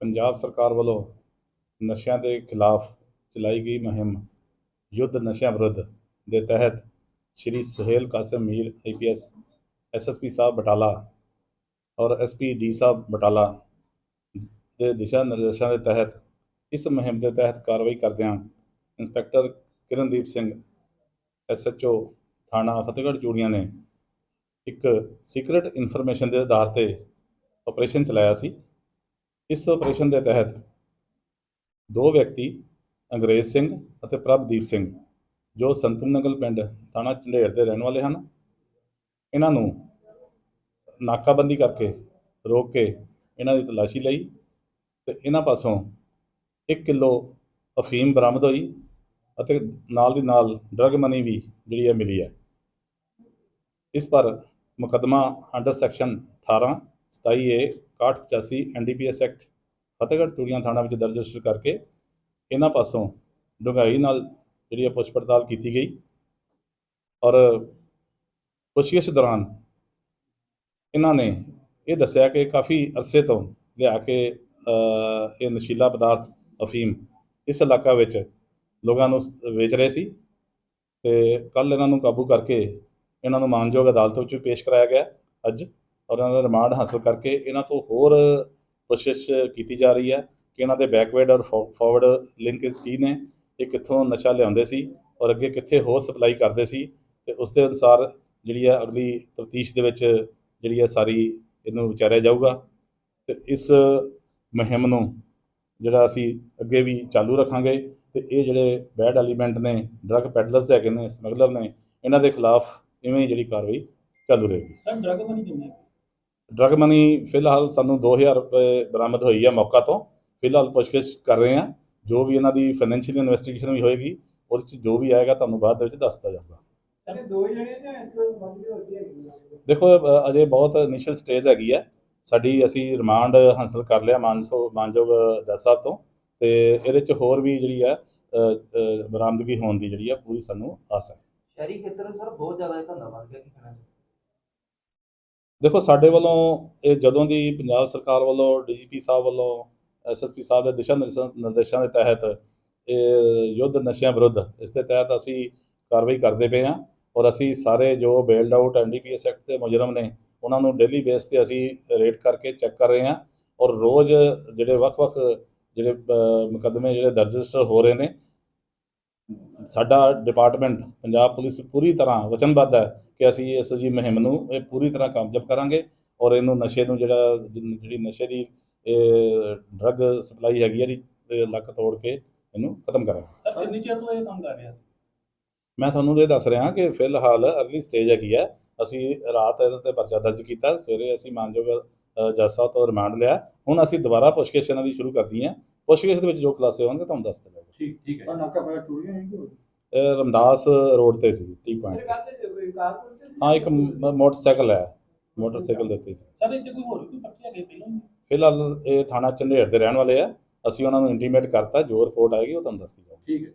ਪੰਜਾਬ ਸਰਕਾਰ ਵੱਲੋਂ ਨਸ਼ਿਆਂ ਦੇ ਖਿਲਾਫ ਚਲਾਈ ਗਈ ਮੁਹਿੰਮ ਯੁੱਧ ਨਸ਼ਿਆਂ ਵਿਰੁੱਧ ਦੇ ਤਹਿਤ ਸ਼੍ਰੀ ਸੁਹੇਲ ਕਾਸਿਮ ਮੀਰ ਆਈਪੀਐਸ ਐਸਐਸਪੀ ਸਾਹਿਬ ਬਟਾਲਾ ਔਰ ਐਸਪੀ ਡੀ ਸਾਹਿਬ ਬਟਾਲਾ ਦੇ ਦਿਸ਼ਾ ਨਿਰਦੇਸ਼ਾਂ ਦੇ ਤਹਿਤ ਇਸ ਮੁਹਿੰਮ ਦੇ ਤਹਿਤ ਕਾਰਵਾਈ ਕਰਦਿਆਂ ਇੰਸਪੈਕਟਰ ਕਿਰਨਦੀਪ ਸਿੰਘ ਐਸਐਚਓ ਥਾਣਾ ਫਤਿਹਗੜ੍ਹ ਚੂੜੀਆਂ ਨੇ ਇੱਕ ਸੀਕ੍ਰੀਟ ਇਨਫੋਰਮੇਸ਼ਨ ਦੇ ਆਧਾਰ ਤੇ ਆਪਰੇਸ਼ਨ ਚਲਾਇਆ ਸੀ। ਇਸ ਆਪਰੇਸ਼ਨ ਦੇ ਤਹਿਤ ਦੋ ਵਿਅਕਤੀ, ਅੰਗਰੇਜ਼ ਸਿੰਘ ਅਤੇ ਪ੍ਰਭਦੀਪ ਸਿੰਘ, ਜੋ ਸੰਤਨ ਨਗਲ ਪਿੰਡ ਥਾਣਾ ਝੰਡੇਰ ਦੇ ਰਹਿਣ ਵਾਲੇ ਹਨ। ਇਹਨਾਂ ਨੂੰ ਨਾਕਾਬੰਦੀ ਕਰਕੇ ਰੋਕ ਕੇ ਇਹਨਾਂ ਦੀ ਤਲਾਸ਼ੀ ਲਈ ਤੇ ਇਹਨਾਂ ਪਾਸੋਂ 1 ਕਿਲੋ ਅਫੀਮ ਬਰਾਮਦ ਹੋਈ ਅਤੇ ਨਾਲ ਦੀ ਨਾਲ ਡਰਗ ਮਨੀ ਵੀ ਜਿਹੜੀ ਹੈ ਮਿਲੀ ਹੈ। ਇਸ ਪਰ ਮੁਕੱਦਮਾ under section 18 27 A 6185 NDPS act Fatehgarh Churian ਥਾਣਾ ਵਿੱਚ ਦਰਜ ਰਜਿਸਟਰ ਕਰਕੇ ਇਹਨਾਂ ਪਾਸੋਂ ਡੂੰਘਾਈ ਨਾਲ ਜਿਹੜੀ ਹੈ ਪੁੱਛ ਪੜਤਾਲ ਕੀਤੀ ਗਈ ਔਰ ਪੁੱਛਗਿੱਛ ਦੌਰਾਨ ਇਹਨਾਂ ਨੇ ਇਹ ਦੱਸਿਆ ਕਿ ਕਾਫੀ ਅਰਸੇ ਤੋਂ ਲਿਆ ਕੇ ਇਹ ਨਸ਼ੀਲਾ ਪਦਾਰਥ, ਅਫੀਮ ਇਸ ਇਲਾਕਾ ਵਿੱਚ ਲੋਕਾਂ ਨੂੰ ਵੇਚ ਰਹੇ ਸੀ ਤੇ ਕੱਲ ਇਹਨਾਂ ਨੂੰ ਕਾਬੂ ਕਰਕੇ ਇਹਨਾਂ ਨੂੰ ਮਾਨਯੋਗ ਅਦਾਲਤ ਵਿੱਚ ਪੇਸ਼ ਕਰਾਇਆ ਗਿਆ ਅੱਜ। ਔਰ ਇਹਨਾਂ ਦਾ ਰਿਮਾਂਡ ਹਾਸਲ ਕਰਕੇ ਇਹਨਾਂ ਤੋਂ ਹੋਰ ਕੋਸ਼ਿਸ਼ ਕੀਤੀ ਜਾ ਰਹੀ ਹੈ ਕਿ ਇਹਨਾਂ ਦੇ ਬੈਕਵਰਡ ਔਰ ਫਾਰਵਰਡ ਲਿੰਕਸ ਕੀ ਨੇ, ਇਹ ਕਿੱਥੋਂ ਨਸ਼ਾ ਲਿਆਉਂਦੇ ਸੀ ਔਰ ਅੱਗੇ ਕਿੱਥੇ ਹੋਰ ਸਪਲਾਈ ਕਰਦੇ ਸੀ ਤੇ ਉਸ ਦੇ ਅਨੁਸਾਰ ਜਿਹੜੀ ਹੈ ਅਗਲੀ ਤਫਤੀਸ਼ ਦੇ ਵਿੱਚ ਜਿਹੜੀ ਹੈ ਸਾਰੀ ਇਹਨੂੰ ਵਿਚਾਰਿਆ ਜਾਊਗਾ ਤੇ ਇਸ ਮੁਹਿੰਮ ਨੂੰ ਜਿਹੜਾ ਅਸੀਂ ਅੱਗੇ ਵੀ ਚਾਲੂ ਰੱਖਾਂਗੇ ਤੇ ਇਹ ਜਿਹੜੇ ਬੈਡ ਐਲੀਮੈਂਟ ਨੇ ਡਰੱਗ ਪੈਡਲਰਸ ਹੈਗੇ ਨੇ ਸਮਗਲਰ ਨੇ, ਇਹਨਾਂ ਦੇ ਖਿਲਾਫ ਇਵੇਂ ਹੀ ਜਿਹੜੀ ਕਾਰਵਾਈ ਚਾਲੂ ਰਹੇਗੀ। ਸਰ ਡਰਗ ਮਨੀ ਕਿੰਨੇ ਡਰਗ ਮਨੀ ਫਿਲਹਾਲ ਸਾਨੂੰ 2000 ਰੁਪਏ ਬਰਾਮਦ ਹੋਈ ਹੈ ਮੌਕਾ ਤੋਂ। ਫਿਲਹਾਲ ਪੁੱਛਗਿੱਛ ਕਰ ਰਹੇ ਹਾਂ। ਜੋ ਵੀ ਇਹਨਾਂ ਦੀ ਫਾਈਨੈਂਸ਼ੀਅਲ ਇਨਵੈਸਟੀਗੇਸ਼ਨ ਵੀ ਹੋਏਗੀ ਉਹਦੇ ਵਿੱਚ ਜੋ ਵੀ ਆਏਗਾ ਤੁਹਾਨੂੰ ਬਾਅਦ ਦੇ ਵਿੱਚ ਦੱਸਤਾ ਜਾਊਗਾ। ਵੱਧ ਦੇਖੋ ਅਜੇ ਬਹੁਤ ਇਨੀਸ਼ੀਅਲ ਸਟੇਜ ਹੈਗੀ ਹੈ। ਸਾਡੀ ਅਸੀਂ ਰਿਮਾਂਡ ਹਾਸਲ ਕਰ ਲਿਆ ਮਾਨਸੋ ਮਾਨਯੋਗ ਜੱਜ ਸਾਹਿਬ ਤੋਂ। ਤੇ ਇਹਦੇ ਚ ਹੋਰ ਵੀ ਜਿਹੜੀ ਅ, ਬਰਾਮਦਗੀ ਹੋਣ ਦੀ ਜਿਹੜੀ ਹੈ ਪੂਰੀ ਸਾਨੂੰ ਆਸ ਹੈ। ਸ਼ਹਿਰੀ ਖੇਤਰ ਸਰ ਬਹੁਤ ਜ਼ਿਆਦਾ ਇਹ ਧੰਦਾ ਬਣ ਗਿਆ ਕੀ ਕਹਿਣਾ ਦੇਖੋ, ਸਾਡੇ ਵੱਲੋਂ ਇਹ ਜਦੋਂ ਦੀ ਪੰਜਾਬ ਸਰਕਾਰ ਵੱਲੋਂ ਡੀਜੀਪੀ ਸਾਹਿਬ ਵੱਲੋਂ ਐਸਐਸਪੀ ਸਾਹਿਬ ਦੇ ਦਿਸ਼ਾ ਨਿਰਦੇਸ਼ਾਂ ਨਿਰਦੇਸ਼ਾਂ ਦੇ ਤਹਿਤ ਇਹ ਯੁੱਧ ਨਸ਼ਿਆਂ ਵਿਰੁੱਧ, ਇਸ ਦੇ ਤਹਿਤ ਅਸੀਂ ਕਾਰਵਾਈ ਕਰਦੇ ਪਏ ਹਾਂ ਔਰ ਅਸੀਂ ਸਾਰੇ ਜੋ ਬੇਲਡ ਆਊਟ ਐਨਡੀਪੀਐਸ ਐਕਟ ਦੇ ਮੁਜਰਮ ਨੇ, ਉਹਨਾਂ ਨੂੰ ਡੇਲੀ ਬੇਸ ਤੇ ਅਸੀਂ ਰੇਟ ਕਰਕੇ ਚੈੱਕ ਕਰ ਰਹੇ ਹਾਂ ਔਰ ਰੋਜ਼ ਜਿਹੜੇ ਵੱਖ-ਵੱਖ ਜਿਹੜੇ ਮੁਕੱਦਮੇ ਜਿਹੜੇ ਦਰਜ ਹੋ ਰਹੇ ਨੇ ਸਾਡਾ ਡਿਪਾਰਟਮੈਂਟ ਪੰਜਾਬ ਪੁਲਿਸ ਪੂਰੀ ਤਰ੍ਹਾਂ ਵਚਨਬੱਧ ਹੈ ਕਿ ਅਸੀਂ ਇਸ ਜੀ ਮੁਹਿੰਮ ਨੂੰ ਇਹ ਪੂਰੀ ਤਰ੍ਹਾਂ ਕਾਮਯਾਬ ਕਰਾਂਗੇ ਔਰ ਇਹਨੂੰ ਨਸ਼ੇ ਨੂੰ ਜਿਹੜਾ ਜਿਹੜੀ ਨਸ਼ੇ ਦੀ ਡਰੱਗ ਸਪਲਾਈ ਹੈਗੀ ਹੈ ਇਹ ਲੱਕ ਤੋੜ ਕੇ ਇਹਨੂੰ ਖਤਮ ਕਰਾਂਗੇ। ਸਰ ਕਿੰਨੀ ਚਿਰ ਤੋਂ ਇਹ ਕੰਮ ਕਰ ਰਿਹਾ ਸੀ? ਮੈਂ ਤੁਹਾਨੂੰ ਇਹ ਦੱਸ ਰਿਹਾ ਕਿ ਫਿਲਹਾਲ ਅਰਲੀ ਸਟੇਜ ਹੈਗੀ ਹੈ ਅਸੀਂ ਰਾਤ ਇਹਦੇ ਤੇ ਪਰਚਾ ਦਰਜ ਕੀਤਾ ਸਵੇਰੇ ਅਸੀਂ ਮਾਨਯੋਗ ਜੱਜ ਸਾਹਿਬ ਤੋਂ ਰਿਮਾਂਡ ਲਿਆ। ਹੁਣ ਅਸੀਂ ਦੁਬਾਰਾ ਪੁੱਛਗਿੱਛ ਇਹਨਾਂ ਦੀ ਸ਼ੁਰੂ ਕਰਦੀ ਹਾਂ। ਪੁੱਛਗਿੱਛ ਦੇ ਵਿੱਚ ਜੋ ਖੁਲਾਸੇ ਹੋਣਗੇ ਤੁਹਾਨੂੰ ਦੱਸ ਦਿਆਂਗੇ ਠੀਕ ਠੀਕ ਪਰ ਨਾਕਾ ਪਾਇਆ ਹੈ ਕਿ ਇਹ ਰਮਦਾਸ ਰੋਡ ਤੇ ਸੀ ਟੀ ਪੁਆਇੰਟ ਹਾਂ ਇੱਕ ਮੋਟਰਸਾਈਕਲ ਹੈ। ਮੋਟਰਸਾਈਕਲ ਦੇ ਉੱਤੇ ਸੀ। ਸਰ ਇੱਥੇ ਕੋਈ ਹੋਰ ਵੀ ਕੋਈ ਪਰਚੇ ਹੈਗੇ ਪਹਿਲਾਂ? ਫਿਲਹਾਲ ਇਹ ਥਾਣਾ ਝੰਡੇਰ ਦੇ ਰਹਿਣ ਵਾਲੇ ਆ। ਅਸੀਂ ਉਹਨਾਂ ਨੂੰ ਇੰਟੀਮੇਟ ਕਰਤਾ ਜੋ ਰਿਪੋਰਟ ਆਏਗੀ ਉਹ ਤੁਹਾਨੂੰ ਦੱਸ ਦਿੱਤੀ ਜਾਊਗੀ। ਠੀਕ ਹੈ।